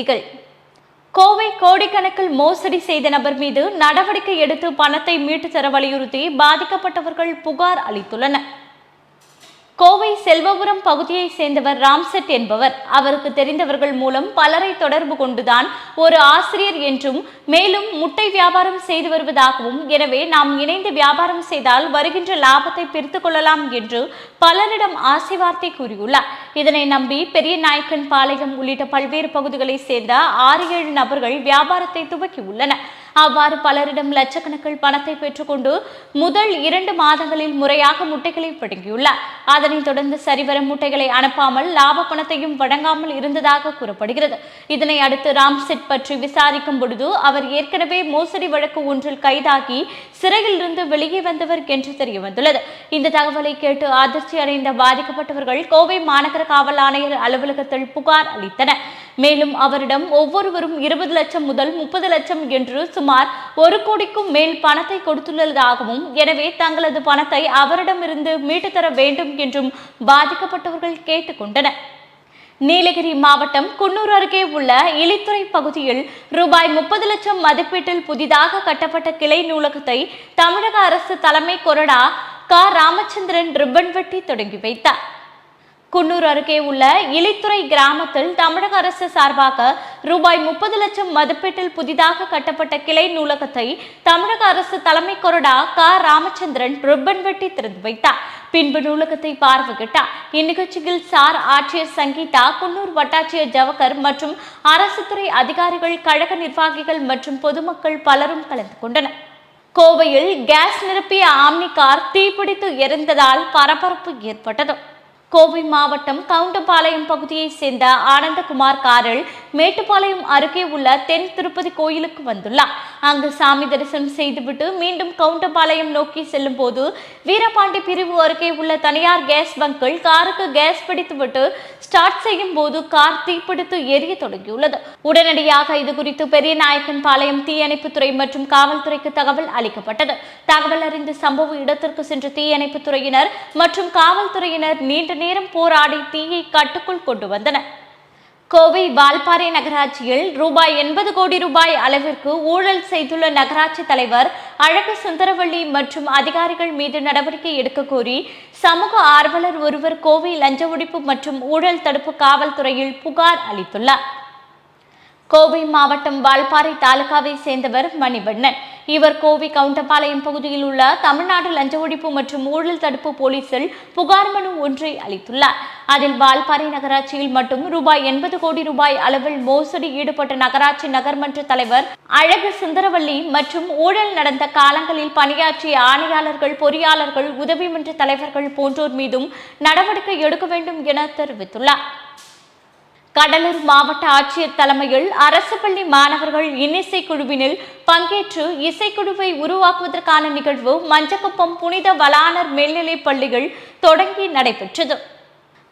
செய்திகள். கோவை கோடிக்கணக்கில் மோசடி செய்த நபர் மீது நடவடிக்கை எடுத்து பணத்தை மீட்டு தர வலியுறுத்தி பாதிக்கப்பட்டவர்கள் புகார் அளித்துள்ளனர். கோவை செல்வபுரம் பகுதியை சேர்ந்தவர் ராம்செட் என்பவர். அவருக்கு தெரிந்தவர்கள் மூலம் பலரை தொடர்பு கொண்டுதான் ஒரு ஆசிரியர் என்றும் மேலும் முட்டை வியாபாரம் செய்து வருவதாகவும் எனவே நாம் இணைந்து வியாபாரம் செய்தால் வருகின்ற லாபத்தை பிரித்து கொள்ளலாம் என்று பலரிடம் ஆசை வார்த்தை கூறியுள்ளார். இதனை நம்பி பெரிய நாயக்கன் பாளையம் உள்ளிட்ட பல்வேறு பகுதிகளை சேர்ந்த ஆறு ஏழு நபர்கள் வியாபாரத்தை துவக்கியுள்ளனர். அவ்வாறு பலரிடம் லட்சக்கணக்கில் பணத்தை பெற்றுக்கொண்டு முதல் இரண்டு மாதங்களில் முறையாக முட்டைகளை பிடுங்கியுள்ளார். அதனைத் தொடர்ந்து சரிவர முட்டைகளை அனுப்பாமல் லாப பணத்தையும் வழங்காமல் இருந்ததாக கூறப்படுகிறது. இதனை அடுத்து ராம்செட் பற்றி விசாரிக்கும் பொழுது அவர் ஏற்கனவே மோசடி வழக்கு ஒன்றில் கைதாகி சிறையில் இருந்து வெளியே வந்தவர் என்று தெரிய வந்துள்ளது இந்த தகவலை கேட்டு அதிர்ச்சி அடைந்த பாதிக்கப்பட்டவர்கள் கோவை மாநகர காவல் ஆணையர் அலுவலகத்தில் புகார் அளித்தனர். மேலும் அவரிடம் ஒவ்வொருவரும் இருபது லட்சம் முதல் முப்பது லட்சம் என்று சுமார் ஒரு கோடிக்கும் மேல் பணத்தை கொடுத்துள்ளதாகவும் எனவே தங்களது பணத்தை அவரிடமிருந்து மீட்டு தர வேண்டும் என்றும் பாதிக்கப்பட்டவர்கள் கேட்டுக்கொண்டனர். நீலகிரி மாவட்டம் குன்னூர் அருகே உள்ள இலித்துறை பகுதியில் ரூபாய் முப்பது லட்சம் மதிப்பீட்டில் புதிதாக கட்டப்பட்ட கிளை நூலகத்தை தமிழக அரசு தலைமை கொறடா க. ராமச்சந்திரன் ரிப்பன் வெட்டி தொடங்கி வைத்தார். குன்னூர் அருகே உள்ள இலித்துறை கிராமத்தில் தமிழக அரசு சார்பாக ரூபாய் முப்பது லட்சம் மதிப்பீட்டில் புதிதாக கட்டப்பட்ட கிளை நூலகத்தை தமிழக அரசு தலைமை கொறடா க. ராமச்சந்திரன் ரிப்பன் வெட்டி திறந்து வைத்தார். பின்பு நூலகத்தை பார்வையிட்டார். இந்நிகழ்ச்சியில் சார் ஆட்சியர் சங்கீதா குன்னூர் வட்டாட்சியர் ஜவகர் மற்றும் அரசு துறை அதிகாரிகள் கழக நிர்வாகிகள் மற்றும் பொதுமக்கள் பலரும் கலந்து கொண்டனர். கோவையில் கேஸ் நிரப்பிய ஆம்னி கார் தீப்பிடித்து எரிந்ததால் பரபரப்பு ஏற்பட்டது. கோவை மாவட்டம் கவுண்டபாளையம் பகுதியைச் சேர்ந்த ஆனந்தகுமார் காரல் மேட்டுப்பாளையம் அருகே உள்ள தென் திருப்பதி கோயிலுக்கு வந்துள்ளார். அங்கு சாமி தரிசனம் செய்துவிட்டு மீண்டும் கவுண்டபாளையம் நோக்கி செல்லும் போது வீரபாண்டி பிரிவு அருகே உள்ள தனியார் கேஸ் பங்கில் காருக்கு கேஸ் பிடித்துவிட்டு ஸ்டார்ட் செய்யும் போது கார் தீப்பிடித்து எரிய தொடங்கியுள்ளது. உடனடியாக இது குறித்து பெரிய நாயக்கன் பாளையம் தீயணைப்புத்துறை மற்றும் காவல்துறைக்கு தகவல் அளிக்கப்பட்டது. தகவல் அறிந்து சம்பவ இடத்திற்கு சென்ற தீயணைப்புத்துறையினர் மற்றும் காவல்துறையினர் நீண்ட நேரம் போராடி தீயை கட்டுக்குள் கொண்டு வந்தனர். கோவை வால்பாறை நகராட்சியில் ரூபாய் எண்பது கோடி ரூபாய் அளவிற்கு ஊழல் செய்துள்ள நகராட்சி தலைவர் அழகு சுந்தரவள்ளி மற்றும் அதிகாரிகள் மீது நடவடிக்கை எடுக்க கோரி சமூக ஆர்வலர் ஒருவர் கோவை லஞ்ச ஒழிப்பு மற்றும் ஊழல் தடுப்பு காவல்துறையில் புகார் அளித்துள்ளார். கோவை மாவட்டம் வால்பாறை தாலுகாவை சேர்ந்தவர் மணிவண்ணன். இவர் கோவை கவுண்டபாளையம் பகுதியில் உள்ள தமிழ்நாடு லஞ்ச ஒழிப்பு மற்றும் ஊழல் தடுப்பு போலீசில் புகார் மனு ஒன்றை அளித்துள்ளார். அதில் வால்பாறை நகராட்சியில் மட்டும் ரூபாய் எண்பது கோடி ரூபாய் அளவில் மோசடி ஈடுபட்ட நகராட்சி நகர்மன்ற தலைவர் அழகு சுந்தரவள்ளி மற்றும் ஊழல் நடந்த காலங்களில் பணியாற்றிய ஆணையாளர்கள் பொறியாளர்கள் உதவி மன்ற தலைவர்கள் போன்றோர் மீதும் நடவடிக்கை எடுக்க வேண்டும் என தெரிவித்துள்ளார். கடலூர் மாவட்ட ஆட்சியர் தலைமையில் அரசு பள்ளி மாணவர்கள் இன்னிசை குழுவினில் பங்கேற்று இசைக்குழுவை உருவாக்குவதற்கான நிகழ்வு மஞ்சக்குப்பம் புனித வளானர் மேல்நிலைப் பள்ளிகள் தொடங்கி நடைபெற்றது.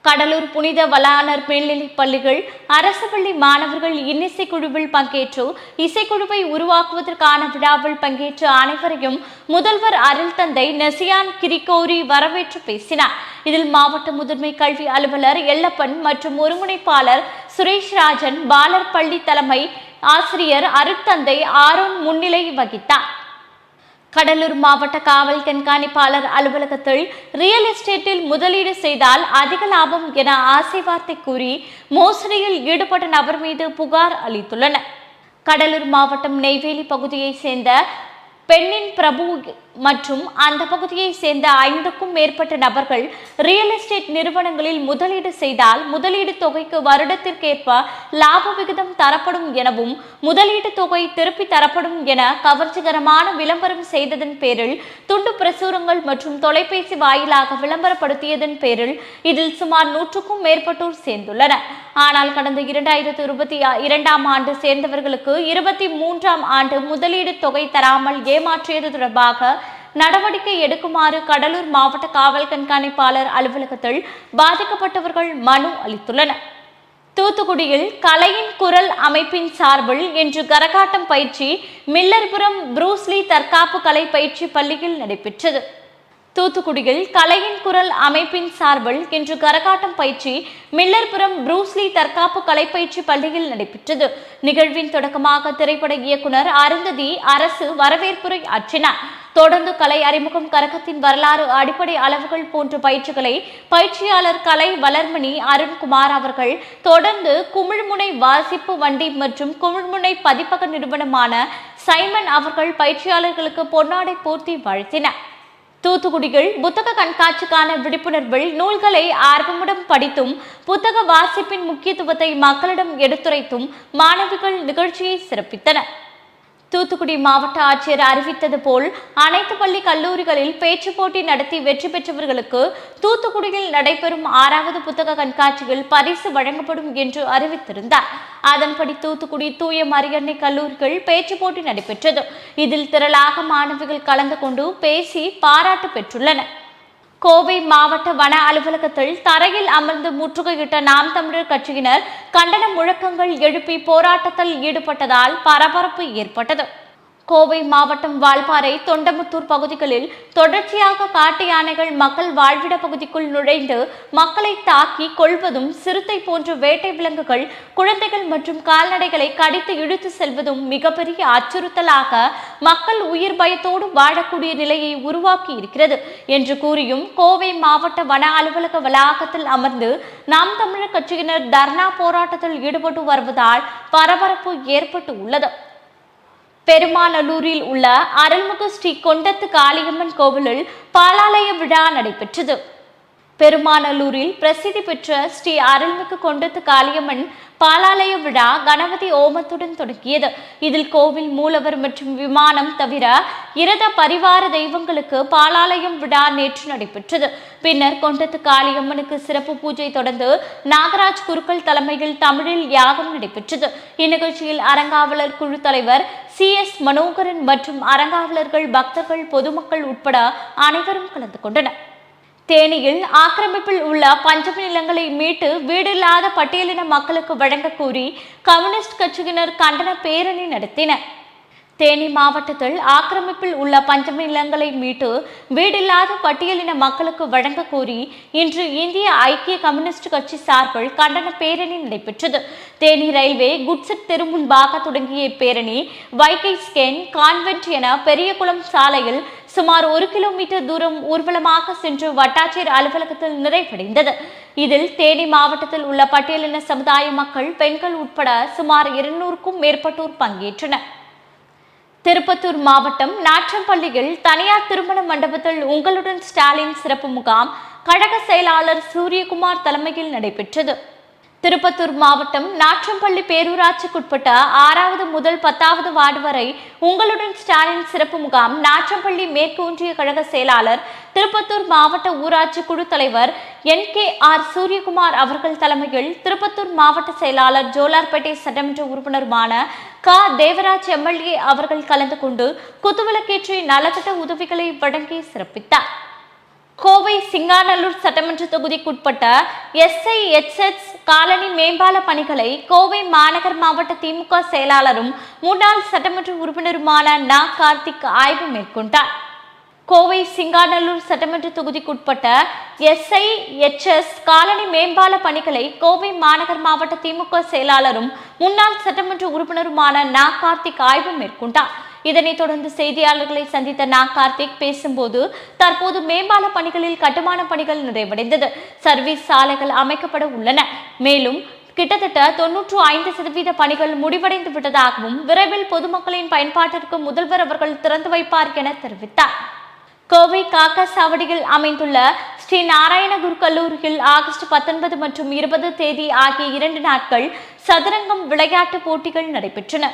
கடலூர் புனித வளானர் மேல்நிலைப் பள்ளிகள் அரசு பள்ளி மாணவர்கள் இன்னிசை குழுவில் பங்கேற்று இசைக்குழுவை உருவாக்குவதற்கான விழாவில் பங்கேற்ற அனைவரையும் முதல்வர் அருள் தந்தை நசியான் கிரிகோரி வரவேற்று பேசினார். இதில் மாவட்ட முதன்மை கல்வி அலுவலர் எல்லப்பன் மற்றும் ஒருங்கிணைப்பாளர் சுரேஷ் ராஜன் பாலர் பள்ளி தலைமை ஆசிரியர் அருட்தந்தை ஆரோன் முன்னிலை வகித்தார். கடலூர் மாவட்ட காவல் கண்காணிப்பாளர் அலுவலகத்தில் ரியல் எஸ்டேட்டில் முதலீடு செய்தால் அதிக லாபம் என ஆசை வார்த்தை கூறி மோசடியில் ஈடுபட்ட நபர் மீது புகார் அளித்துள்ளனர். கடலூர் மாவட்டம் நெய்வேலி பகுதியைச் சேர்ந்த பெண்ணின் பிரபு மற்றும் அந்த பகுதியை சேர்ந்த ஐந்துக்கும் மேற்பட்ட நபர்கள் ரியல் எஸ்டேட் நிறுவனங்களில் முதலீடு செய்தால் முதலீடு தொகைக்கு வருடத்திற்கேற்ப லாப விகிதம் தரப்படும் எனவும் முதலீடு தொகை திருப்பி தரப்படும் என கவர்ச்சிகரமான விளம்பரம் செய்ததன் பேரில் துண்டு பிரசுரங்கள் மற்றும் தொலைபேசி வாயிலாக விளம்பரப்படுத்தியதன் பேரில் இதில் சுமார் நூற்றுக்கும் மேற்பட்டோர் சேர்ந்துள்ளனர். ஆனால் கடந்த இரண்டாயிரத்து இருபத்தி இரண்டாம் ஆண்டு சேர்ந்தவர்களுக்கு இருபத்தி மூன்றாம் ஆண்டு முதலீடு தொகை தராமல் ஏமாற்றியது தொடர்பாக நடவடிக்கை எடுக்குமாறு கடலூர் மாவட்ட காவல் கண்காணிப்பாளர் அலுவலகத்தில் பாதிக்கப்பட்டவர்கள் மனு அளித்துள்ளனர். தூத்துக்குடியில் கலையின் குரல் அமைப்பின் சார்பில் இன்று கரகாட்டம் பயிற்சி மில்லர்புரம் புரூஸ்லி தற்காப்பு கலை பயிற்சி பள்ளியில் நடைபெற்றது. தூத்துக்குடியில் கலையின் குரல் அமைப்பின் சார்பில் இன்று கரகாட்டம் பயிற்சி மில்லர்புரம் புரூஸ்லி தற்காப்பு கலை பயிற்சி பள்ளியில் நடைபெற்றது. நிகழ்வின் தொடக்கமாக திரைப்பட இயக்குனர் அருந்ததி அரசு வரவேற்புரை ஆற்றினார். தொடர்ந்து கலை அறிமுகம் கரகத்தின் வரலாறு அடிப்படை அளவுகள் போன்ற பயிற்சிகளை பயிற்சியாளர் கலை வளர்மணி அருண்குமார் அவர்கள் தொடர்ந்து குமிழ்முனை வாசிப்பு வண்டி மற்றும் குமிழ்முனை பதிப்பக நிறுவனமான சைமன் அவர்கள் பயிற்சியாளர்களுக்கு பொன்னாடை போர்த்தி வாழ்த்தினர். தூத்துக்குடியில் புத்தக கண்காட்சிக்கான விழிப்புணர்வில் நூல்களை ஆர்வமுடன் படித்தும் புத்தக வாசிப்பின் முக்கியத்துவத்தை மக்களிடம் எடுத்துரைத்தும் மாணவிகள் நிகழ்ச்சியை சிறப்பித்தனர். தூத்துக்குடி மாவட்ட ஆட்சியர் அறிவித்தது போல் அனைத்து பள்ளி கல்லூரிகளில் பேச்சு போட்டி நடத்தி வெற்றி பெற்றவர்களுக்கு தூத்துக்குடியில் நடைபெறும் ஆறாவது புத்தக கண்காட்சியில் பரிசு வழங்கப்படும் என்று அறிவித்திருந்தார். அதன்படி தூத்துக்குடி தூய மரியன்னை கல்லூரிகள் பேச்சு போட்டி நடைபெற்றது. இதில் திரளாக மாணவிகள் கலந்து கொண்டு பேசி பாராட்டு பெற்றுள்ளனர். கோவை மாவட்ட வன அலுவலகத்தில் தரையில் அமர்ந்து முற்றுகையிட்ட நாம் தமிழர் கட்சியினர் கண்டன முழக்கங்கள் எழுப்பி போராட்டத்தில் ஈடுபட்டதால் பரபரப்பு ஏற்பட்டது. கோவை மாவட்டம் வால்பாறை தொண்டமுத்தூர் பகுதிகளில் தொடர்ச்சியாக காட்டு யானைகள் மக்கள் வாழ்விட பகுதிக்குள் நுழைந்து மக்களை தாக்கி கொள்வதும் சிறுத்தை போன்ற வேட்டை விலங்குகள் குழந்தைகள் மற்றும் கால்நடைகளை கடித்து இழுத்து செல்வதும் மிகப்பெரிய அச்சுறுத்தலாக மக்கள் உயிர் பயத்தோடு வாழக்கூடிய நிலையை உருவாக்கி இருக்கிறது என்று கூறியும் கோவை மாவட்ட வன அலுவலக வளாகத்தில் அமர்ந்து நாம் தமிழர் கட்சியினர் தர்ணா போராட்டத்தில் ஈடுபட்டு வருவதால் பரபரப்பு ஏற்பட்டு உள்ளது பெருமாநல்லூரில் உள்ள அருள்மிகு ஸ்ரீ கொண்டத்து காளியம்மன் கோவிலில் பாலாலய விழா நடைபெற்றது. பெருமாநல்லூரில் பிரசித்தி பெற்ற ஸ்ரீ அருள்மிகு கொண்டத்து காளியம்மன் பாலாலய விழா கணபதி ஓமத்துடன் தொடங்கியது. இதில் கோவில் மூலவர் மற்றும் விமானம் தவிர இரத பரிவார தெய்வங்களுக்கு பாலாலயம் விழா நேற்று நடைபெற்றது. பின்னர் கொண்டத்து காளியம்மனுக்கு சிறப்பு பூஜை தொடர்ந்து நாகராஜ் குருக்கள் தலைமையில் தமிழில் யாகம் நடைபெற்றது. இந்நிகழ்ச்சியில் அறங்காவலர் குழு தலைவர் சி எஸ் மனோகரன் மற்றும் அறங்காவலர்கள் பக்தர்கள் பொதுமக்கள் உட்பட அனைவரும் கலந்து கொண்டனர். தேனியில் ஆக்கிரமிப்பில் உள்ள பஞ்சமி நிலங்களை மீட்டு வீடில்லாத பட்டியலின மக்களுக்கு வழங்க கோரி கம்யூனிஸ்ட் கட்சியினர் கண்டன பேரணி நடத்தினர். தேனி மாவட்டத்தில் ஆக்கிரமிப்பில் உள்ள பஞ்சமி நிலங்களை மீட்டு வீடில்லாத பட்டியலின மக்களுக்கு வழங்க கோரி இன்று இந்திய ஐக்கிய கம்யூனிஸ்ட் கட்சி சார்பில் கண்டன பேரணி நடைபெற்றது. தேனி ரயில்வே குட்செட் தெரு முன்பாக தொடங்கிய இப்பேரணி வைகை ஸ்கேன் கான்வென்ட் என பெரியகுளம் சாலையில் சுமார் ஒரு கிலோமீட்டர் தூரம் ஊர்வலமாக சென்று வட்டாட்சியர் அலுவலகத்தில் நிறைவடைந்தது. இதில் தேனி மாவட்டத்தில் உள்ள பட்டியலின சமுதாய மக்கள் பெண்கள் உட்பட சுமார் இருநூறுக்கும் மேற்பட்டோர் பங்கேற்றனர். திருப்பத்தூர் மாவட்டம் நாற்றம்பள்ளியில் தனியார் திருமண மண்டபத்தில் உங்களுடன் ஸ்டாலின் சிறப்பு முகாம் கழக செயலாளர் சூரியகுமார் தலைமையில் நடைபெற்றது. திருப்பத்தூர் மாவட்டம் நாற்றம்பள்ளி பேரூராட்சிக்குட்பட்ட ஆறாவது முதல் பத்தாவது வார்டு வரை உங்களுடன் ஸ்டாலின் சிறப்பு முகாம் நாற்றம்பள்ளி மேற்கு ஒன்றிய கழக செயலாளர் திருப்பத்தூர் மாவட்ட ஊராட்சி குழு தலைவர் என் கே ஆர் சூரியகுமார் அவர்கள் தலைமையில் திருப்பத்தூர் மாவட்ட செயலாளர் ஜோலார்பேட்டை சட்டமன்ற உறுப்பினருமான க. தேவராஜ் எம்எல்ஏ அவர்கள் கலந்து கொண்டு குத்துவிளக்கேற்றி நலத்திட்ட உதவிகளை வழங்கி சிறப்பித்தார். கோவை சிங்காநல்லூர் சட்டமன்ற தொகுதிக்குட்பட்ட எஸ்ஐ எச்எச் காலனி மேம்பால பணிகளை கோவை மாநகர் மாவட்ட திமுக செயலாளரும் முன்னாள் சட்டமன்ற உறுப்பினருமான நா. கார்த்திக் ஆய்வு மேற்கொண்டார். கோவை சிங்காநல்லூர் சட்டமன்ற தொகுதிக்குட்பட்ட எஸ்ஐ எச்எஸ் காலனி மேம்பால பணிகளை கோவை மாநகர் மாவட்ட திமுக செயலாளரும் முன்னாள் சட்டமன்ற உறுப்பினருமான நா. கார்த்திக் ஆய்வு மேற்கொண்டார். இதனைத் தொடர்ந்து செய்தியாளர்களை சந்தித்த நா. கார்த்திக் பேசும்போது தற்போது மேம்பால பணிகளில் கட்டுமான பணிகள் நிறைவடைந்தது. சர்வீஸ் சாலைகள் அமைக்கப்பட உள்ளன. மேலும் கிட்டத்தட்ட தொன்னூற்று ஐந்து சதவீத பணிகள் முடிவடைந்து விட்டதாகவும் விரைவில் பொதுமக்களின் பயன்பாட்டிற்கு முதல்வர் அவர்கள் திறந்து வைப்பார் என தெரிவித்தார். கோவை காக்கா சாவடியில் அமைந்துள்ள ஸ்ரீ நாராயணகுரு கல்லூரியில் ஆகஸ்ட் பத்தொன்பது மற்றும் இருபது தேதி ஆகிய இரண்டு நாட்கள் சதுரங்கம் விளையாட்டுப் போட்டிகள் நடைபெற்றன.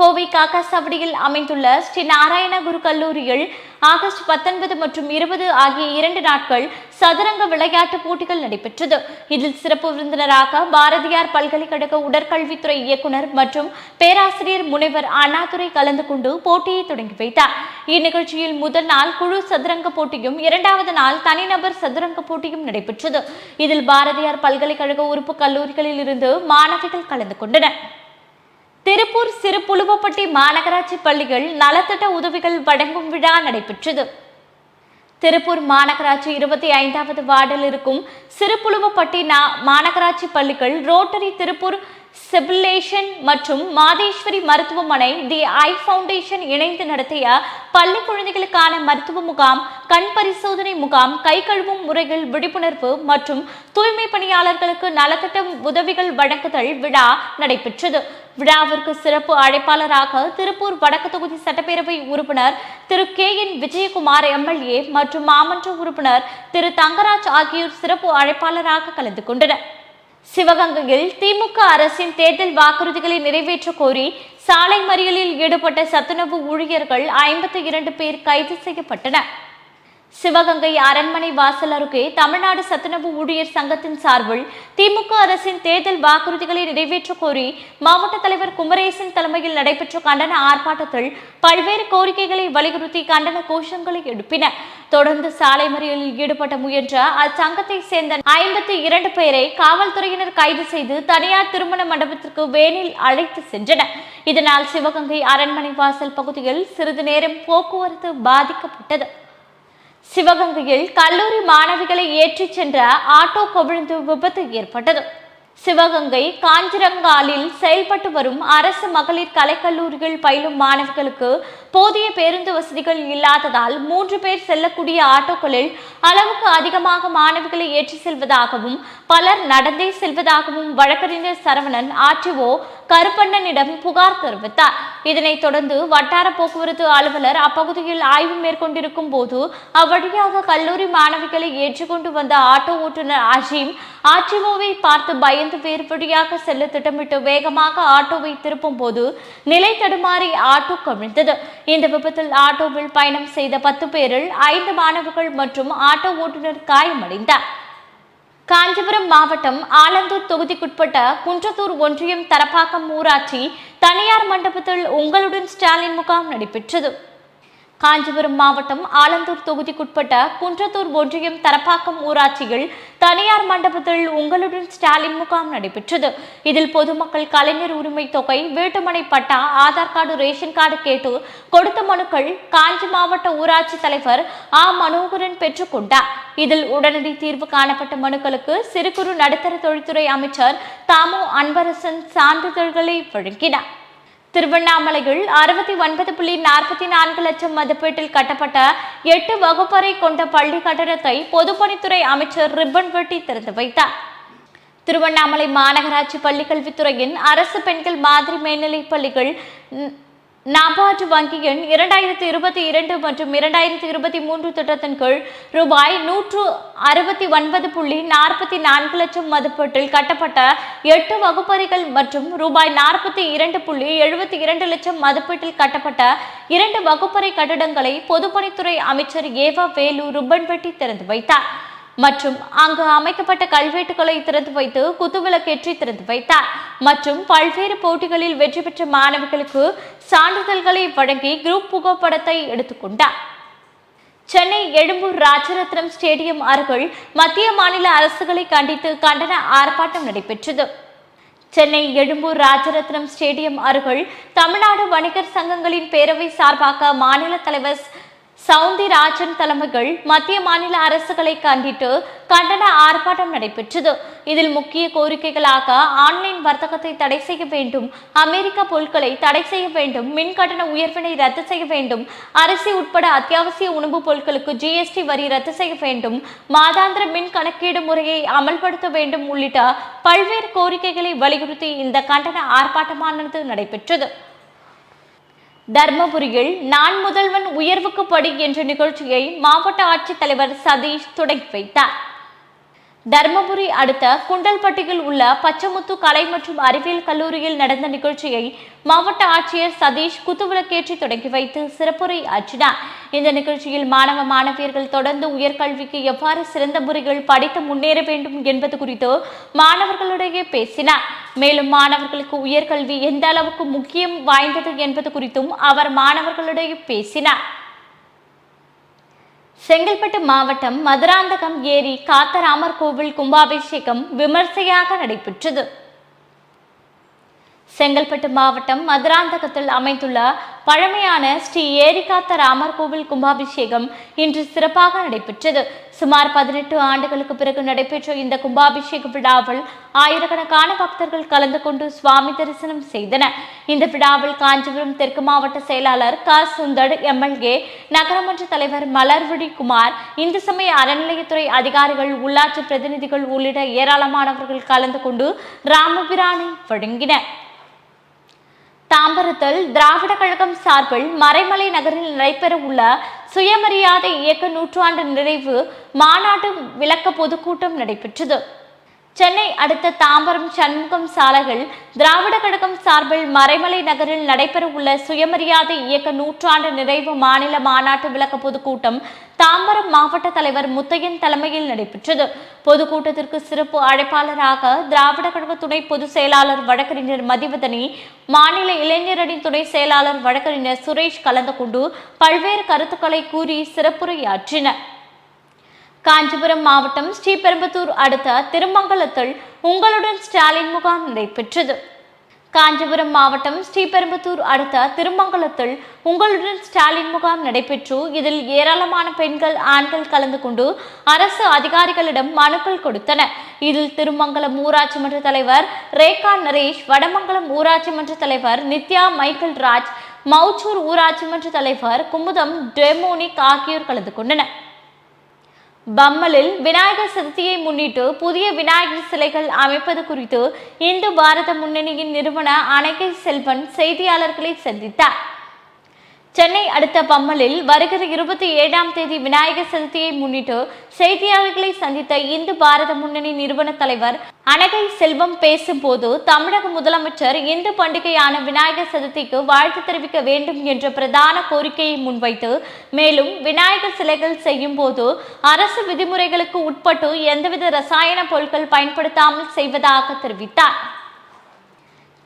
கோவை காக்காசாவடியில் அமைந்துள்ள ஸ்ரீ நாராயண குரு கல்லூரியில் ஆகஸ்ட் பத்தொன்பது மற்றும் இருபது ஆகிய இரண்டு நாட்கள் சதுரங்க விளையாட்டு போட்டிகள் நடைபெற்றது. இதில் சிறப்பு விருந்தினராக பாரதியார் பல்கலைக்கழக உடற்கல்வித்துறை இயக்குனர் மற்றும் பேராசிரியர் முனைவர் அண்ணாதுரை கலந்து கொண்டு போட்டியை தொடங்கி வைத்தார். இந்நிகழ்ச்சியில் முதல் நாள் குழு சதுரங்க போட்டியும் இரண்டாவது நாள் தனிநபர் சதுரங்க போட்டியும் நடைபெற்றது. இதில் பாரதியார் பல்கலைக்கழக உறுப்பு கல்லூரிகளில் இருந்து மாணவிகள் கலந்து கொண்டனர். திருப்பூர் சிறுபுழுவப்பட்டி மாநகராட்சி பள்ளிகள் நலத்திட்ட உதவிகள் வழங்கும் விழா நடைபெற்றது. திருப்பூர் மாநகராட்சி இருபத்தி ஐந்தாவது வார்டில் இருக்கும் சிறுபுழுவப்பட்டி நா மாநகராட்சி பள்ளிகள் ரோட்டரி திருப்பூர் சிபிலேஷன் மற்றும் மாதேஸ்வரி மருத்துவமனை தி ஐ ஃபவுண்டேஷன் இணைந்து நடத்திய பள்ளி குழந்தைகளுக்கான மருத்துவ முகாம் கண் பரிசோதனை முகாம் கை கழுவும் முறைகள் விழிப்புணர்வு மற்றும் தூய்மை பணியாளர்களுக்கு நலத்திட்ட உதவிகள் வழங்குதல் விழா நடைபெற்றது. விழாவிற்கு சிறப்பு அழைப்பாளராக திருப்பூர் வடக்கு தொகுதி சட்டப்பேரவை உறுப்பினர் Thiru K N Vijayakumar MLA மற்றும் மாமன்ற உறுப்பினர் திரு தங்கராஜ் ஆகியோர் சிறப்பு அழைப்பாளராக கலந்து கொண்டனர். சிவகங்கையில் திமுக அரசின் தேர்தல் வாக்குறுதிகளை நிறைவேற்ற கோரி சாலை மறியலில் ஈடுபட்ட சத்துணவு ஊழியர்கள் ஐம்பத்தி இரண்டு பேர் கைது செய்யப்பட்டனர். சிவகங்கை அரண்மனை வாசல் அருகே தமிழ்நாடு சத்துணவு ஊழியர் சங்கத்தின் சார்பில் திமுக அரசின் தேர்தல் வாக்குறுதிகளை நிறைவேற்ற கோரி மாவட்ட தலைவர் குமரேசன் தலைமையில் நடைபெற்ற கண்டன ஆர்ப்பாட்டத்தில் பல்வேறு கோரிக்கைகளை வலியுறுத்தி கண்டன கோஷங்களை எழுப்பின தொடர்ந்து சாலை மறியலில் ஈடுபட முயன்ற அச்சங்கத்தை சேர்ந்த ஐம்பத்தி இரண்டு பேரை காவல்துறையினர் கைது செய்து தனியார் திருமண மண்டபத்திற்கு வேனில் அழைத்து சென்றனர். இதனால் சிவகங்கை அரண்மனை வாசல் பகுதியில் சிறிது நேரம் போக்குவரத்து பாதிக்கப்பட்டது. சிவகங்கையில் கல்லூரி மாணவிகளை ஏற்றிச் சென்ற ஆட்டோ கவிழ்ந்து விபத்து ஏற்பட்டது. சிவகங்கை காஞ்சிரங்காலில் செயல்பட்டு வரும் அரசு மகளிர் கலைக்கல்லூரிகள் பயிலும் மாணவிகளுக்கு போதிய பேருந்து வசதிகள் இல்லாததால் மூன்று பேர் செல்லக்கூடிய ஆட்டோக்களில் அளவுக்கு அதிகமாக மாணவிகளை ஏற்றி செல்வதாகவும் பலர் நடந்தே செல்வதாகவும் வழக்கறிஞர் சரவணன் ஆர்டிஓ கருப்பண்ணனிடம் புகார் தெரிவித்தார். இதனைத் தொடர்ந்து வட்டார போக்குவரத்து அலுவலர் அப்பகுதியில் ஆய்வு மேற்கொண்டிருக்கும் போது அவ்வழியாக கல்லூரி மாணவிகளை ஏற்றுக்கொண்டு வந்த ஆட்டோ ஓட்டுநர் அஜீம் ஆர்டிஓவை பார்த்து பயந்து வேறு வழியாக செல்ல திட்டமிட்டு வேகமாக ஆட்டோவை திருப்பும் போது நிலை தடுமாறி ஆட்டோ கவிழ்ந்தது. இந்த விபத்தில் ஆட்டோவில் பயணம் செய்த பத்து பேரில் ஐந்து மாணவர்கள் மற்றும் ஆட்டோ ஓட்டுநர் காயமடைந்தார். காஞ்சிபுரம் மாவட்டம் ஆலந்தூர் தொகுதிக்குட்பட்ட குன்றத்தூர் ஒன்றியம் தரப்பாக்கம் ஊராட்சி தனியார் மண்டபத்தில் உங்களுடன் ஸ்டாலின் முகாம் நடைபெற்றது. காஞ்சிபுரம் மாவட்டம் ஆலந்தூர் தொகுதிக்குட்பட்ட குன்றத்தூர் ஒன்றியம் தரப்பாக்கம் ஊராட்சியில் தனியார் மண்டபத்தில் உங்களுடன் ஸ்டாலின் முகாம் நடைபெற்றது. இதில் பொதுமக்கள் கலைஞர் உரிமை தொகை வீட்டுமனை patta Aadhaar card ration card கேட்டு கொடுத்த மனுக்கள் காஞ்சி மாவட்ட ஊராட்சி தலைவர் ஆ. மனோகரன் பெற்றுக்கொண்டார் இதில் உடனடி தீர்வு காணப்பட்ட மனுக்களுக்கு சிறு குறு நடுத்தர தொழில்துறை அமைச்சர் தாமோ அன்பரசன் சான்றிதழ்களை வழங்கினார். திருவண்ணாமலையில் அறுபத்தி ஒன்பது புள்ளி நாற்பத்தி நான்கு லட்சம் மதிப்பீட்டில் கட்டப்பட்ட எட்டு வகுப்பறை கொண்ட பள்ளி கட்டடத்தை பொதுப்பணித்துறை அமைச்சர் ரிப்பன் வெட்டி திறந்து வைத்தார். திருவண்ணாமலை மாநகராட்சி பள்ளிக்கல்வித்துறையின் அரசு பெண்கள் மாதிரி மேல்நிலைப் பள்ளிகள் நபார்டு வங்கியின் இரண்டாயிரத்தி இருபத்தி இரண்டு மற்றும் இரண்டாயிரத்தி இருபத்தி மூன்று திட்டத்தின் கீழ் ரூபாய் நூற்று அறுபத்தி ஒன்பது புள்ளி நாற்பத்தி நான்கு லட்சம் மதிப்பீட்டில் கட்டப்பட்ட எட்டு வகுப்பறைகள் மற்றும் ரூபாய் நாற்பத்தி இரண்டு புள்ளி எழுபத்தி இரண்டு லட்சம் மதிப்பீட்டில் கட்டப்பட்ட இரண்டு வகுப்பறை கட்டடங்களை பொதுப்பணித்துறை அமைச்சர் ஏவா வேலு ருப்பன்வெட்டி திறந்து வைத்தார். மற்றும் அங்கு அமைக்கப்பட்ட கல்வெட்டுகளை திறந்து வைத்து குத்துவிளக்கேற்றி திறந்து வைத்தார். மற்றும் பல்வேறு போட்டிகளில் வெற்றி பெற்ற மாணவிகளுக்கு சான்றிதழ்களை வழங்கி குரூப் புகைப்படத்தை எடுத்துக்கொண்டார் சென்னை எழும்பூர் ராஜரத்னம் ஸ்டேடியம் அருகில் மத்திய மாநில அரசுகளை கண்டித்து கண்டன ஆர்ப்பாட்டம் நடைபெற்றது. சென்னை எழும்பூர் ராஜரத்னம் ஸ்டேடியம் அருகில் தமிழ்நாடு வணிகர் சங்கங்களின் பேரவை சார்பாக மாநில தலைவர் சவுந்திராஜன் தலைமைகள் மத்திய மாநில அரசுகளை கண்டித்து கண்டன ஆர்ப்பாட்டம் நடைபெற்றது. இதில் முக்கிய கோரிக்கைகளாக ஆன்லைன் வர்த்தகத்தை தடை செய்ய வேண்டும் அமெரிக்க பொருட்களை தடை செய்ய வேண்டும் மின் கட்டண உயர்வினை ரத்து செய்ய வேண்டும் அரிசி உட்பட அத்தியாவசிய உணவுப் பொருட்களுக்கு ஜிஎஸ்டி வரி ரத்து செய்ய வேண்டும் மாதாந்திர மின் கணக்கீடு முறையை அமல்படுத்த வேண்டும் உள்ளிட்ட பல்வேறு கோரிக்கைகளை வலியுறுத்தி இந்த கண்டன ஆர்ப்பாட்டமானது நடைபெற்றது. தர்மபுரியில் நான் முதல்வன் உயர்வுக்கு படி என்ற நிகழ்ச்சியை மாவட்ட ஆட்சித்தலைவர் சதீஷ் தொடங்கி வைத்தார். தர்மபுரி அடுத்த குண்டல்பட்டியில் உள்ள பச்சமுத்து கலை மற்றும் அறிவியல் கல்லூரியில் நடந்த நிகழ்ச்சியை மாவட்ட ஆட்சியர் சதீஷ் குத்துவிளக்கேற்றி தொடங்கி வைத்து சிறப்புரை ஆற்றினார். இந்த நிகழ்ச்சியில் மாணவ மாணவியர்கள் தொடர்ந்து உயர்கல்விக்கு எவ்வாறு சிறந்த முறையில் படித்து முன்னேற வேண்டும் என்பது குறித்து மாணவர்களிடையே பேசினார். மேலும் மாணவர்களுக்கு உயர்கல்வி எந்த அளவுக்கு முக்கியம் வாய்ந்தது என்பது குறித்தும் அவர் மாணவர்களிடையே பேசினார். செங்கல்பட்டு மாவட்டம் மதுராந்தகம் ஏரி காத்தராமர் கோவில் கும்பாபிஷேகம் விமர்சையாக நடைபெற்றது. செங்கல்பட்டு மாவட்டம் மதுராந்தகத்தில் அமைந்துள்ள பழமையான ஸ்ரீ ஏரிகாத்த ராமர் கோவில் கும்பாபிஷேகம் இன்று சிறப்பாக நடைபெற்றது. சுமார் பதினெட்டு ஆண்டுகளுக்கு பிறகு நடைபெற்ற இந்த கும்பாபிஷேக விழாவில் ஆயிரக்கணக்கான பக்தர்கள் கலந்து கொண்டு சுவாமி தரிசனம் செய்தனர். இந்த விழாவில் காஞ்சிபுரம் தெற்கு மாவட்ட செயலாளர் க. சுந்தர் எம்எல்ஏ நகரமன்ற தலைவர் மலர்விழி குமார் இந்து சமய அறநிலையத்துறை அதிகாரிகள் உள்ளாட்சி பிரதிநிதிகள் உள்ளிட்ட ஏராளமானவர்கள் கலந்து கொண்டு ராமபிரானை வழங்கினர். தாம்பரத்தில் திராவிட கழகம் சார்பில் மறைமலை நகரில் நடைபெற உள்ள சுயமரியாதை இயக்க நூற்றாண்டு நிறைவு மாநாட்டு விளக்க பொதுக்கூட்டம் நடைபெற்றது. சென்னை அடுத்த தாம்பரம் சண்முகம் சாலைகள் திராவிட கழகம் சார்பில் மறைமலை நகரில் நடைபெற உள்ள சுயமரியாதை இயக்க நூற்றாண்டு நிறைவு மாநில மாநாட்டு விளக்க பொதுக்கூட்டம் தாம்பரம் மாவட்ட தலைவர் முத்தையன் தலைமையில் நடைபெற்றது. பொதுக்கூட்டத்திற்கு சிறப்பு அழைப்பாளராக திராவிட கழக துணை பொதுச் செயலாளர் வழக்கறிஞர் மதிவதனி மாநில இளைஞரணி துணை செயலாளர் வழக்கறிஞர் சுரேஷ் கலந்து கொண்டு பல்வேறு கருத்துக்களை கூறி சிறப்புரையாற்றினர். காஞ்சிபுரம் மாவட்டம் ஸ்ரீபெரும்புத்தூர் அடுத்த திருமங்கலத்தில் உங்களுடன் ஸ்டாலின் முகாம் நடைபெற்றது. காஞ்சிபுரம் மாவட்டம் ஸ்ரீபெரும்புத்தூர் அடுத்த திருமங்கலத்தில் உங்களுடன் ஸ்டாலின் முகாம் நடைபெற்று இதில் ஏராளமான பெண்கள் ஆண்கள் கலந்து கொண்டு அரசு அதிகாரிகளிடம் மனுக்கள் கொடுத்தனர் இதில் திருமங்கலம் ஊராட்சி மன்ற தலைவர் ரேகா நரேஷ் வடமங்கலம் ஊராட்சி மன்ற தலைவர் நித்யா மைக்கேல் ராஜ் மௌச்சூர் ஊராட்சி மன்ற தலைவர் குமுதம் டெமோனிக் ஆகியோர் கலந்து கொண்டனர். பம்மலில் விநாயகர் சதுர்த்தியை முன்னிட்டு புதிய விநாயகர் சிலைகள் அமைப்பது குறித்து இந்து பாரத முன்னணியின் நிறுவன அணைக்கை செல்வன் செய்தியாளர்களை சந்தித்தார். சென்னை அடுத்த பம்மலில் வருகிற இருபத்தி ஏழாம் தேதி விநாயகர் சதுர்த்தியை முன்னிட்டு செய்தியாளர்களை சந்தித்த இந்து பாரத முன்னணி நிறுவன தலைவர் அனகை செல்வம் பேசும்போது தமிழக முதலமைச்சர் இந்து பண்டிகையான விநாயகர் சதுர்த்திக்கு வாழ்த்து தெரிவிக்க வேண்டும் என்ற பிரதான கோரிக்கையை முன்வைத்து மேலும் விநாயகர் சிலைகள் செய்யும் போது அரசு விதிமுறைகளுக்கு உட்பட்டு எந்தவித ரசாயன பொருட்கள் பயன்படுத்தாமல் செய்வதாக தெரிவித்தார்.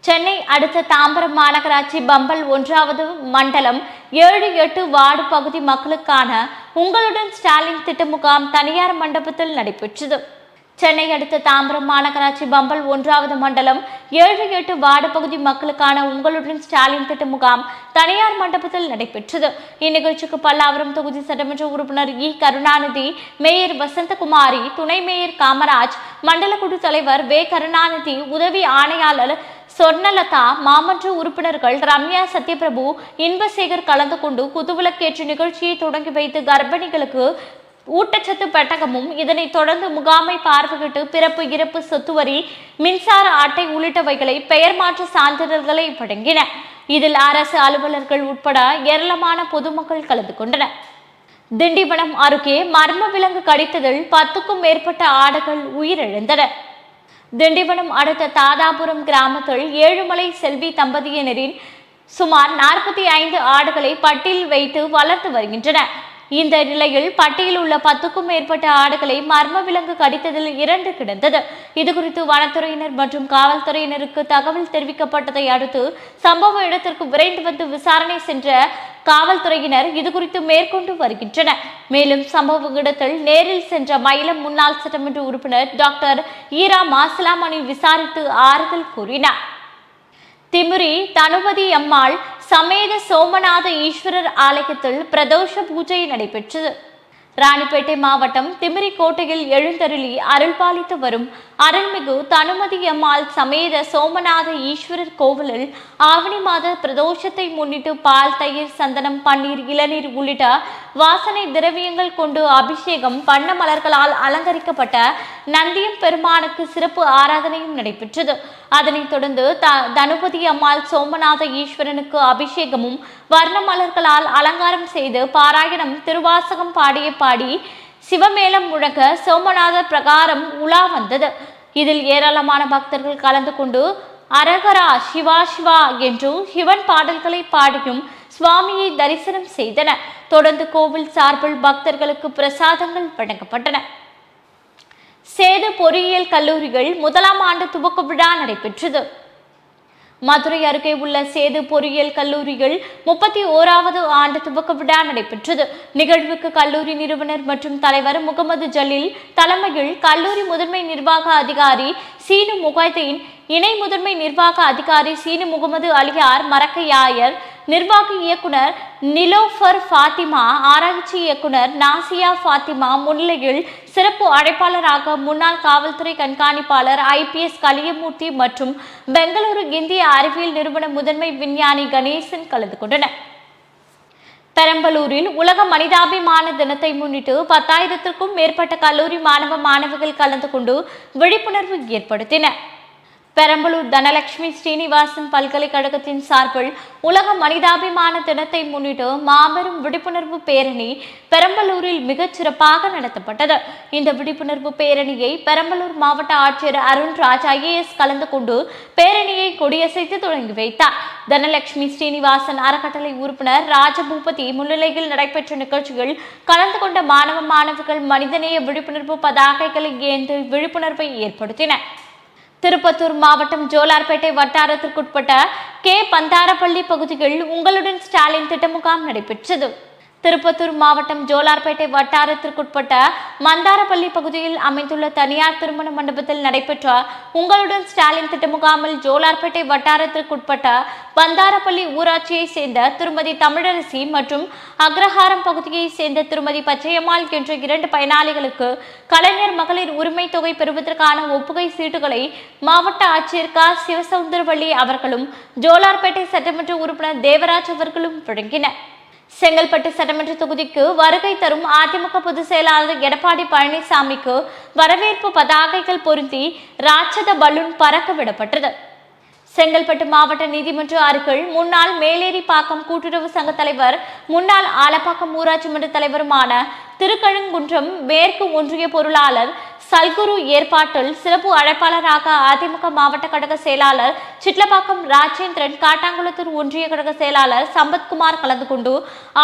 சென்னை அடுத்த தாம்பரம் மாநகராட்சி பம்பல் ஒன்றாவது மண்டலம் ஏழு எட்டு வார்டு பகுதி மக்களுக்கான உங்களுடன் ஸ்டாலின் திட்ட முகாம் தனியார் மண்டபத்தில் நடைபெற்றது. சென்னை அடுத்த தாம்பரம் மாநகராட்சி பம்பல் ஒன்றாவது மண்டலம் ஏழு எட்டு வார்டு பகுதி மக்களுக்கான உங்களுடன் ஸ்டாலின் திட்ட முகாம் தனியார் மண்டபத்தில் நடைபெற்றது. இந்நிகழ்ச்சிக்கு பல்லாவரம் தொகுதி சட்டமன்ற உறுப்பினர் இ. கருணாநிதி மேயர் வசந்தகுமாரி துணை மேயர் காமராஜ் மண்டல குழு தலைவர் வே. கருணாநிதி உதவி ஆணையாளர் சொர்ணலதா மாமன்ற உறுப்பினர்கள் ரம்யா சத்யபிரபு இன்பசேகர் கலந்து கொண்டு குதுவிளக்கேற்று நிகழ்ச்சியை தொடங்கி வைத்து கர்ப்பிணிகளுக்கு ஊட்டச்சத்து பெட்டகமும் இதனைத் தொடர்ந்து முகாமை பார்வையிட்டு பிறப்பு இறப்பு சொத்துவரி மின்சார அட்டை உள்ளிட்டவைகளை பெயர் மாற்ற சான்றிதழ்களை வழங்கின. இதில் அரசு அலுவலர்கள் உட்பட ஏராளமான பொதுமக்கள் கலந்து கொண்டனர். திண்டிவனம் அருகே மர்ம விலங்கு கடித்ததில் பத்துக்கும் மேற்பட்ட ஆடுகள் உயிரிழந்தன. திண்டிவனம் அடுத்த தாதாபுரம் கிராமத்தில் ஏழுமலை செல்வி தம்பதியினரின் சுமார் நாற்பத்தி ஐந்து ஆடுகளை பட்டியல் வைத்து வளர்த்து வருகின்றன. இந்த நிலையில் பட்டியில் உள்ள பத்துக்கும் மேற்பட்ட ஆடுகளை மர்ம விலங்கு கடித்ததில் இரண்டு கிடந்தது. இதுகுறித்து வனத்துறையினர் மற்றும் காவல்துறையினருக்கு தகவல் தெரிவிக்கப்பட்டதை அடுத்து சம்பவ இடத்திற்கு விரைந்து வந்து விசாரணை சென்ற காவல்துறையினர் இதுகுறித்து மேற்கொண்டு வருகின்றனர். மேலும் சம்பவ இடத்தில் நேரில் சென்ற மயிலம் முன்னாள் சட்டமன்ற உறுப்பினர் டாக்டர் ஈரா மாசலாமணி விசாரித்து ஆறுதல் கூறினார். திமிரி தனுபதி அம்மாள் சமேத சோமநாத ஈஸ்வரர் ஆலயத்தில் பிரதோஷ பூஜை நடைபெற்றது. ராணிப்பேட்டை மாவட்டம் திமிரிக்கோட்டையில் எழுந்தருளி அருள்பாலித்து வரும் அருள்மிகு தனுமதி அம்மாள் சமேத சோமநாத ஈஸ்வரர் கோவிலில் ஆவணி மாத பிரதோஷத்தை முன்னிட்டு பால் தயிர் சந்தனம் பன்னீர் இளநீர் உள்ளிட்ட வாசனை திரவியங்கள் கொண்டு அபிஷேகம் பண்ண மலர்களால் அலங்கரிக்கப்பட்ட நந்தியம் பெருமானுக்கு சிறப்பு ஆராதனையும் நடைபெற்றது. அதனைத் தொடர்ந்து த தனுபதி அம்மாள் சோமநாத ஈஸ்வரனுக்கு அபிஷேகமும் வர்ண மலர்களால் அலங்காரம் செய்து பாராயணம் திருவாசகம் பாடிய பாடி சிவமேளம் முழங்க சோமநாதர் பிரகாரம் உலா வந்தது. இதில் ஏராளமான பக்தர்கள் கலந்து கொண்டு அரகரா சிவா சிவா என்றும் சிவன் பாடல்களை பாடியும் சுவாமியை தரிசனம் செய்தனர். தொடர்ந்து கோவில் சார்பில் பக்தர்களுக்கு பிரசாதங்கள் வழங்கப்பட்டன. சேது பொறியியல் கல்லூரிகள் முதலாம் ஆண்டு துவக்க விழா நடைபெற்றது. மதுரை அருகே உள்ள சேது பொறியியல் கல்லூரியில் முப்பத்தி ஓராவது ஆண்டு துவக்க விழா நடைபெற்றது. நிகழ்வுக்கு கல்லூரி நிறுவனர் மற்றும் தலைவர் முகமது ஜலீல் தலைமையில் கல்லூரி முதன்மை நிர்வாக அதிகாரி சீனு முகைதீன் இணை முதன்மை நிர்வாக அதிகாரி சீனு முகமது அலியார் மரக்கையாயர் நிர்வாக இயக்குனர் நிலோஃபர் ஃபாத்திமா ஆராய்ச்சி இயக்குனர் நாசியா ஃபாத்திமா முன்னிலையில் சிறப்பு அழைப்பாளராக முன்னாள் காவல்துறை கண்காணிப்பாளர் ஐபிஎஸ் கலியமூர்த்தி மற்றும் பெங்களூரு இந்திய அறிவியல் நிறுவன முதன்மை விஞ்ஞானி கணேசன் கலந்து கொண்டனர். பெரம்பலூரில் உலக மனிதாபிமான தினத்தை முன்னிட்டு பத்தாயிரத்திற்கும் மேற்பட்ட கல்லூரி மாணவ மாணவிகள் கலந்து கொண்டு விழிப்புணர்வு ஏற்படுத்தினர். பெரம்பலூர் தனலட்சுமி ஸ்ரீனிவாசன் பல்கலைக்கழகத்தின் சார்பில் உலக மனிதாபிமான தினத்தை முன்னிட்டு மாபெரும் விழிப்புணர்வு பேரணி பெரம்பலூரில் மிகச் சிறப்பாக நடத்தப்பட்டது. இந்த விழிப்புணர்வு பேரணியை பெரம்பலூர் மாவட்ட ஆட்சியர் அருண்ராஜ் ஐஏஎஸ் கலந்து கொண்டு பேரணியை கொடியசைத்து தொடங்கி வைத்தார். தனலட்சுமி ஸ்ரீனிவாசன் அறக்கட்டளை உறுப்பினர் ராஜபூபதி முன்னிலையில் நடைபெற்ற நிகழ்ச்சியில் கலந்து கொண்ட மாணவ மாணவிகள் மனிதநேய விழிப்புணர்வு பதாகைகளை ஏந்து விழிப்புணர்வை ஏற்படுத்தினர். திருப்பத்தூர் மாவட்டம் ஜோலார்பேட்டை வட்டாரத்திற்குட்பட்ட கே பந்தாரப்பள்ளி பகுதியில் உங்களுடன் ஸ்டாலின் திட்ட முகாம் நடைபெற்றது. திருப்பத்தூர் மாவட்டம் ஜோலார்பேட்டை வட்டாரத்திற்குட்பட்ட மந்தாரப்பள்ளி பகுதியில் அமைந்துள்ள தனியார் திருமண மண்டபத்தில் நடைபெற்ற உங்களுடன் ஸ்டாலின் திட்ட முகாமில் ஜோலார்பேட்டை வட்டாரத்திற்குட்பட்ட பந்தாரப்பள்ளி ஊராட்சியை சேர்ந்த திருமதி தமிழரசி மற்றும் அக்ரஹாரம் பகுதியை சேர்ந்த திருமதி பச்சையம்மாள் என்ற இரண்டு பயனாளிகளுக்கு கலைஞர் மகளிர் உரிமை தொகை பெறுவதற்கான ஒப்புகை சீட்டுகளை மாவட்ட ஆட்சியர் க. சிவசவுந்தரவள்ளி அவர்களும் ஜோலார்பேட்டை சட்டமன்ற உறுப்பினர் தேவராஜ் அவர்களும் வழங்கினர். செங்கல்பட்டு சட்டமன்ற தொகுதிக்கு வருகை தரும் அதிமுக பொதுச் செயலாளர் எடப்பாடி பழனிசாமிக்கு வரவேற்பு பதாகைகள் பொருந்தி ராட்சத பலூன் பறக்க விடப்பட்டது. செங்கல்பட்டு மாவட்ட நீதிமன்ற அருகில் முன்னாள் மேலேரிப்பாக்கம் கூட்டுறவு சங்க தலைவர் முன்னாள் ஆலப்பாக்கம் ஊராட்சி மன்ற தலைவருமான திருக்கழுங்குன்றம் மேற்கு ஒன்றிய பொருளாளர் சல்குரு ஏற்பாட்டில் சிறப்பு அழைப்பாளராக அதிமுக மாவட்ட கழக செயலாளர் சிட்லப்பாக்கம் ராஜேந்திரன் காட்டாங்குளத்தூர் ஒன்றிய கழக செயலாளர் சம்பத்குமார் கலந்து கொண்டு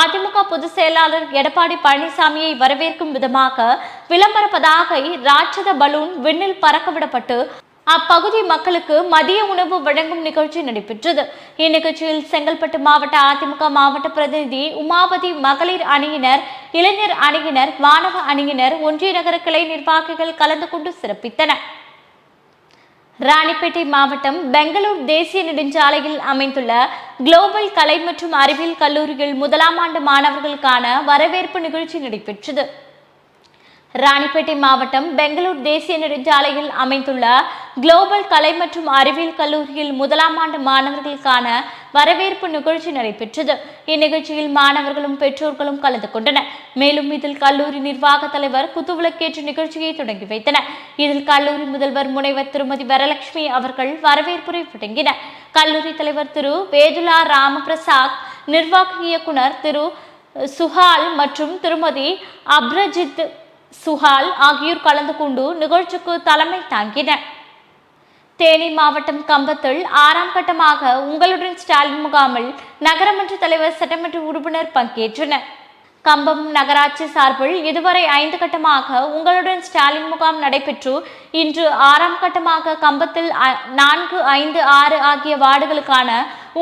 அதிமுக பொதுச் செயலாளர் எடப்பாடி பழனிசாமியை வரவேற்கும் விதமாக விளம்பர பதாகை ராட்சத பலூன் விண்ணில் பறக்கவிடப்பட்டு அப்பகுதி மக்களுக்கு மதிய உணவு வழங்கும் நிகழ்ச்சி நடைபெற்றது. இந்நிகழ்ச்சியில் செங்கல்பட்டு மாவட்ட அதிமுக மாவட்ட பிரதிநிதி உமாபதி மகளிர் அணியினர் இளைஞர் அணியினர் மாணவ அணியினர் ஒன்றிய நகர கிளை நிர்வாகிகள் கலந்து கொண்டு சிறப்பித்தனர். ராணிப்பேட்டை மாவட்டம் பெங்களூர் தேசிய நெடுஞ்சாலையில் அமைந்துள்ள குளோபல் கலை மற்றும் அறிவியல் கல்லூரியில் முதலாம் ஆண்டு மாணவர்களுக்கான வரவேற்பு நிகழ்ச்சி நடைபெற்றது. ராணிப்பேட்டை மாவட்டம் பெங்களூர் தேசிய நெடுஞ்சாலையில் அமைந்துள்ள குளோபல் கலை மற்றும் அறிவியல் கல்லூரியில் முதலாம் ஆண்டு மாணவர்களுக்கான வரவேற்பு நிகழ்ச்சி நடைபெற்றது. இந்நிகழ்ச்சியில் மாணவர்களும் பெற்றோர்களும் கலந்து கொண்டனர். மேலும் இதில் கல்லூரி நிர்வாக தலைவர் குத்துவிளக்கேற்று நிகழ்ச்சியை தொடங்கி வைத்தனர். இதில் கல்லூரி முதல்வர் முனைவர் திருமதி வரலட்சுமி அவர்கள் வரவேற்புரை வழங்கினர். கல்லூரி தலைவர் திரு வேதுலா ராமபிரசாத் நிர்வாக இயக்குனர் திரு சுஹால் மற்றும் திருமதி அப்ரஜித் சுஹால் ஆகியோர் கலந்து கொண்டு நிகழ்ச்சிக்கு தலைமை தாங்கினர். தேனி மாவட்டம் கம்பத்தில் ஆறாம் கட்டமாக உங்களுடன் ஸ்டாலின் முகாமில் நகரமன்ற தலைவர் சட்டமன்ற உறுப்பினர் பங்கேற்றனர். கம்பம் நகராட்சி சார்பில் இதுவரை ஐந்து கட்டமாக உங்களுடன் ஸ்டாலின் முகாம் நடைபெற்று இன்று ஆறாம் கட்டமாக கம்பத்தில் நான்கு ஐந்து ஆறு ஆகிய வார்டுகளுக்கான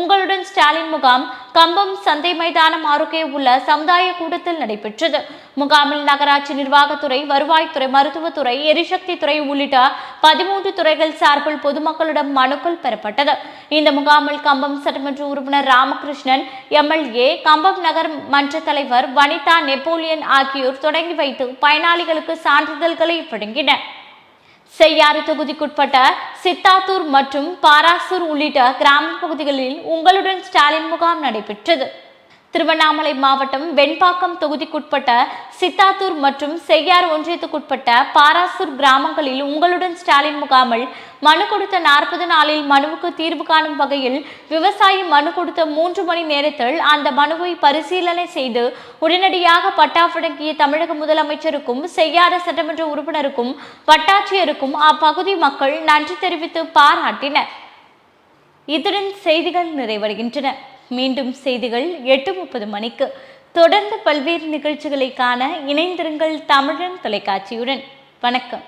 உங்களுடன் ஸ்டாலின் முகாம் கம்பம் சந்தை மைதானம் அருகே உள்ள சமுதாய கூட்டத்தில் நடைபெற்றது. முகாமில் நகராட்சி நிர்வாகத்துறை வருவாய்த்துறை மருத்துவத்துறை எரிசக்தி துறை உள்ளிட்ட பதிமூன்று துறைகள் சார்பில் பொதுமக்களிடம் மனுக்கள் பெறப்பட்டது. இந்த முகாமில் கம்பம் சட்டமன்ற உறுப்பினர் ராமகிருஷ்ணன் எம்எல்ஏ கம்பம் நகர் மன்ற தலைவர் வனிதா நெப்போலியன் ஆகியோர் தொடங்கி வைத்து பயனாளிகளுக்கு சான்றிதழ்களை வழங்கினர். செய்யாறு தொகுதிக்குட்பட்ட சித்தாத்தூர் மற்றும் பாராசூர் உள்ளிட்ட கிராம பகுதிகளில் உங்களுடன் ஸ்டாலின் முகாம் நடைபெற்றது. திருவண்ணாமலை மாவட்டம் வெண்பாக்கம் தொகுதிக்குட்பட்ட சித்தாத்தூர் மற்றும் செய்யார் ஒன்றியத்துக்குட்பட்ட பாராசூர் கிராமங்களில் உங்களுடன் ஸ்டாலின் முகாமில் மனு கொடுத்த நாற்பது நாளில் மனுவுக்கு தீர்வு காணும் வகையில் விவசாயி மனு கொடுத்த மூன்று மணி நேரத்தில் அந்த மனுவை பரிசீலனை செய்து உடனடியாக பட்டா வழங்கிய தமிழக முதலமைச்சருக்கும் செய்யாத சட்டமன்ற உறுப்பினருக்கும் வட்டாட்சியருக்கும் அப்பகுதி மக்கள் நன்றி தெரிவித்து பாராட்டினர். இத்துடன் செய்திகள் நிறைவடைகின்றன. மீண்டும் செய்திகள் எட்டு முப்பது மணிக்கு. தொடர்ந்து பல்வேறு நிகழ்ச்சிகளை காண இணைந்திருங்கள் தமிழன் தொலைக்காட்சியுடன். வணக்கம்.